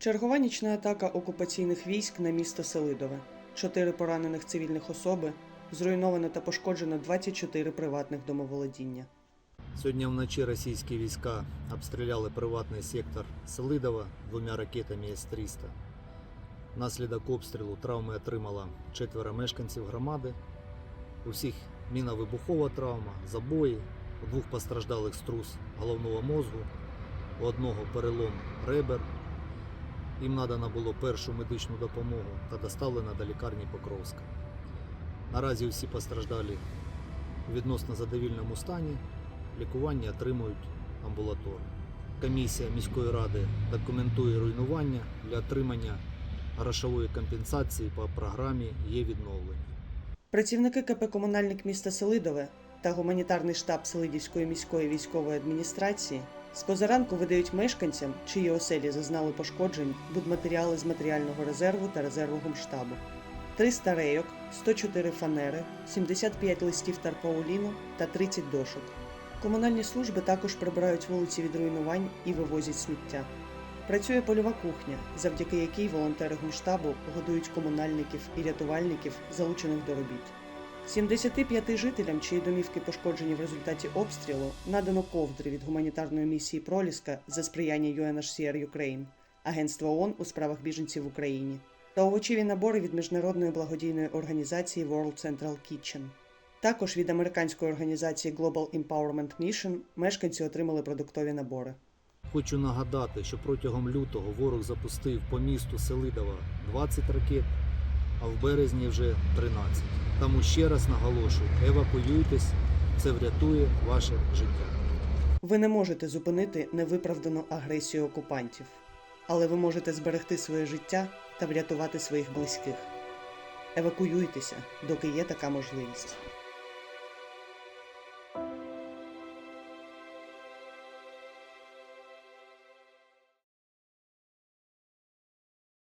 Чергова нічна атака окупаційних військ на місто Селидове. Чотири поранених цивільних особи. Зруйновано та пошкоджено 24 приватних домоволодіння. Сьогодні вночі російські війська обстріляли приватний сектор Селидова двома ракетами С-300. Внаслідок обстрілу травми отримало четверо мешканців громади. У всіх міновибухова травма, забої, у двох постраждалих струс головного мозку, у одного перелом ребер. Їм надано було першу медичну допомогу та доставлено до лікарні Покровська. Наразі всі постраждалі у відносно задовільному стані лікування отримують амбулаторно. Комісія міської ради документує руйнування для отримання грошової компенсації по програмі є відновлення. Працівники КП Комунальник міста Селидове та гуманітарний штаб Селидівської міської військової адміністрації з позаранку видають мешканцям, чиї оселі зазнали пошкоджень, будматеріали з матеріального резерву та резерву гумштабу. 300 рейок, 104 фанери, 75 листів тарпауліну та 30 дошок. Комунальні служби також прибирають вулиці від руйнувань і вивозять сміття. Працює польова кухня, завдяки якій волонтери гумштабу годують комунальників і рятувальників, залучених до робіт. 75 жителям, чиї домівки пошкоджені в результаті обстрілу, надано ковдри від гуманітарної місії Проліска за сприяння UNHCR Ukraine, Агентства ООН у справах біженців в Україні, та овочеві набори від міжнародної благодійної організації World Central Kitchen. Також від американської організації Global Empowerment Mission мешканці отримали продуктові набори. Хочу нагадати, що протягом лютого ворог запустив по місту Селидова 20 ракет, а в березні вже 13. Тому ще раз наголошую, евакуюйтесь, це врятує ваше життя. Ви не можете зупинити невиправдану агресію окупантів, але ви можете зберегти своє життя та врятувати своїх близьких. Евакуюйтеся, доки є така можливість.